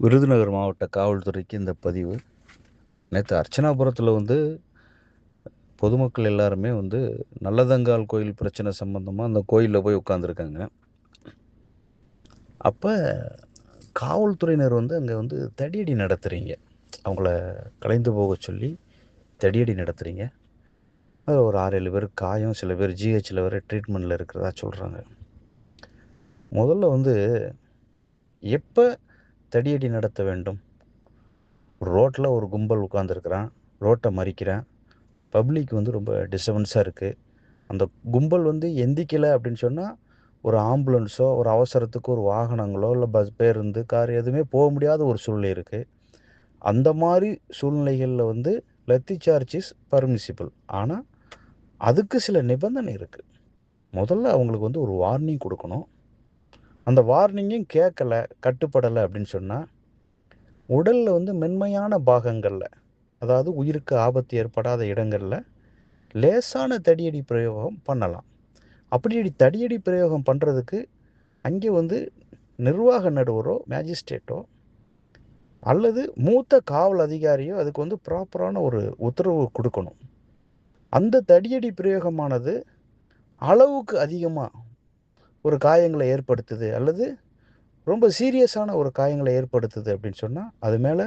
விருதுநகர் மாவட்ட காவல்துறைக்கு இந்த பதிவு. நேற்று அர்ச்சனாபுரத்தில் வந்து பொதுமக்கள் எல்லாருமே வந்து நல்லதங்கால் கோயில் பிரச்சனை சம்மந்தமாக அந்த கோயிலில் போய் உட்காந்துருக்காங்க அப்போ காவல்துறையினர் வந்து அங்கே வந்து தடியடி நடத்துகிறீங்க அவங்கள கலைந்து போக சொல்லி தடியடி நடத்துகிறீங்க அது ஒரு ஆறு ஏழு பேர் காயம் சில பேர் ஜிஹெச்சில் வேறு ட்ரீட்மெண்ட்டில் இருக்கிறதா சொல்கிறாங்க முதல்ல வந்து எப்போ தடியடி நடத்த வேண்டும். ரோட்டில் ஒரு கும்பல் உட்காந்துருக்குறான் ரோட்டை மறிக்கிறான். பப்ளிக் வந்து ரொம்ப டிஸ்டர்பன்ஸாக இருக்குது அந்த கும்பல் வந்து எந்திக்கலை அப்படின்னு சொன்னால் ஒரு ஆம்புலன்ஸோ ஒரு அவசரத்துக்கு ஒரு வாகனங்களோ இல்லை பஸ் பேருந்து கார் எதுவுமே போக முடியாத ஒரு சூழ்நிலை இருக்குது அந்த மாதிரி சூழ்நிலைகளில் வந்து லத்தி சார்ஜ் இஸ் பர்மிசிபிள் ஆனால் அதுக்கு சில நிபந்தனை இருக்குது முதல்ல அவங்களுக்கு வந்து ஒரு வார்னிங் கொடுக்கணும். அந்த வார்னிங்கும் கேட்கல கட்டுப்படலை அப்படின்னு சொன்னால் உடலில் வந்து மென்மையான பாகங்களில் அதாவது உயிருக்கு ஆபத்து ஏற்படாத இடங்களில் லேசான தடியடி பிரயோகம் பண்ணலாம். அப்படி தடியடி பிரயோகம் பண்ணுறதுக்கு அங்கே வந்து நிர்வாக நடுவரோ மேஜிஸ்ட்ரேட்டோ அல்லது மூத்த காவல் அதிகாரியோ அதுக்கு வந்து ப்ராப்பரான ஒரு உத்தரவு கொடுக்கணும். அந்த தடியடி பிரயோகமானது அளவுக்கு அதிகமாக ஒரு காயங்களை ஏற்படுத்துது அல்லது ரொம்ப சீரியஸான ஒரு காயங்களை ஏற்படுத்துது அப்படின்னு சொன்னால் அது மேலே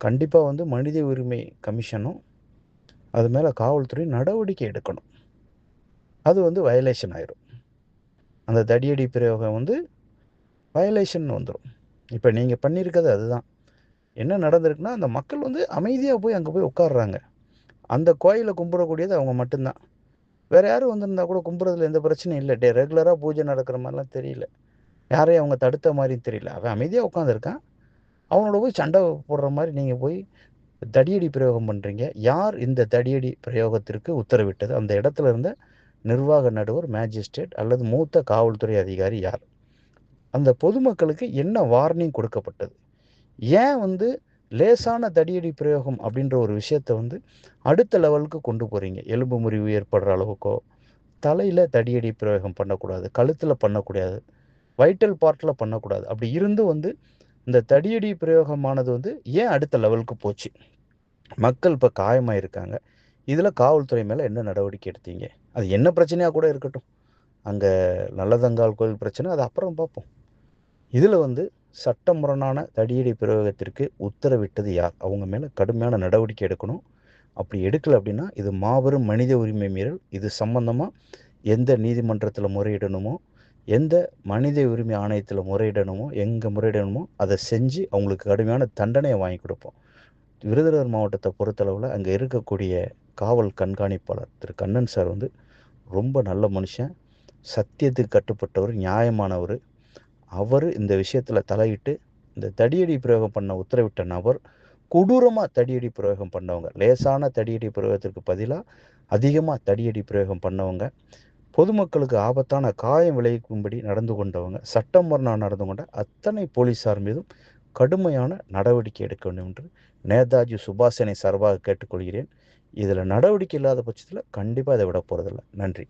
கண்டிப்பாக வந்து மனித உரிமை கமிஷனும் அது மேலே காவல்துறை நடவடிக்கை எடுக்கணும். அது வந்து வயலேஷன் ஆயிரும். அந்த தடியடி பிரயோகம் வந்து வயலேஷன் வந்துடும் இப்போ நீங்கள் பண்ணியிருக்கிறது அதுதான். என்ன நடந்திருக்குன்னா அந்த மக்கள் வந்து அமைதியாக போய் அங்கே போய் உட்காடுறாங்க அந்த கோயிலை கும்பிடக்கூடியது அவங்க மட்டும்தான். வேறு யாரும் வந்திருந்தா கூட கும்புறதுல எந்த பிரச்சனையும் இல்லை. டே ரெகுலராக பூஜை நடக்கிற மாதிரிலாம் தெரியல. யாரையும் அவங்க தடுத்த மாதிரியும் தெரியல. அவன் அமைதியாக உட்காந்துருக்கான் அவனோட போய் சண்டை போடுற மாதிரி நீங்கள் போய் தடியடி பிரயோகம் பண்ணுறீங்க யார் இந்த தடியடி பிரயோகத்திற்கு உத்தரவிட்டது? அந்த இடத்துல இருந்த நிர்வாக நடுவர் மேஜிஸ்ட்ரேட் அல்லது மூத்த காவல்துறை அதிகாரி யார்? அந்த பொதுமக்களுக்கு என்ன வார்னிங் கொடுக்கப்பட்டது? ஏன் வந்து லேசான தடியடி பிரயோகம் அப்படின்ற ஒரு விஷயத்தை வந்து அடுத்த லெவலுக்கு கொண்டு போகிறீங்க எலும்பு முறிவு ஏற்படுற அளவுக்கோ தலையில் தடியடி பிரயோகம் பண்ணக்கூடாது கழுத்தில் பண்ணக்கூடாது வைட்டல் பார்ட்டில் பண்ணக்கூடாது. அப்படி இருந்து வந்து இந்த தடியடி பிரயோகமானது வந்து ஏன் அடுத்த லெவலுக்கு போச்சு? மக்கள் இப்போ காயமாக இருக்காங்க இதில் காவல்துறை மேலே என்ன நடவடிக்கை எடுத்தீங்க? அது என்ன பிரச்சனையாக கூட இருக்கட்டும். அங்கே நல்லதங்கால் கோயில் பிரச்சனை அது அப்புறம் பார்ப்போம். இதில் வந்து சட்டமுரணான தடியடி பிரயோகத்திற்கு உத்தரவிட்டது யார்? அவங்க மேலே கடுமையான நடவடிக்கை எடுக்கணும். அப்படி எடுக்கலை அப்படின்னா இது மாபெரும் மனித உரிமை மீறல். இது சம்பந்தமாக எந்த நீதிமன்றத்தில் முறையிடணுமோ எந்த மனித உரிமை ஆணையத்தில் முறையிடணுமோ எங்கே முறையிடணுமோ அதை செஞ்சு அவங்களுக்கு கடுமையான தண்டனையை வாங்கி கொடுப்போம். விருதுநகர் மாவட்டத்தை பொறுத்தளவில் அங்கே இருக்கக்கூடிய காவல் கண்காணிப்பாளர் திரு. கண்ணன் சார் வந்து ரொம்ப நல்ல மனுஷன். சத்தியத்துக்கு கட்டுப்பட்டவர் நியாயமானவர். அவர் இந்த விஷயத்தில் தலையிட்டு இந்த தடியடி பிரயோகம் பண்ண உத்தரவிட்ட நபர் கொடூரமாக தடியடி பிரயோகம் பண்ணவங்க லேசான தடியடி பிரயோகத்திற்கு பதிலாக அதிகமாக தடியடி பிரயோகம் பண்ணவங்க பொதுமக்களுக்கு ஆபத்தான காயம் விளைவிக்கும்படி நடந்து கொண்டவங்க சட்டம் மரணம் நடந்து கொண்ட அத்தனை போலீஸார் மீதும் கடுமையான நடவடிக்கை எடுக்க வேண்டும் என்று நேதாஜி சுபாஷனை சார்பாக கேட்டுக்கொள்கிறேன். இதில் நடவடிக்கை இல்லாத பட்சத்தில் கண்டிப்பாக இதை விட போகிறதில்ல நன்றி.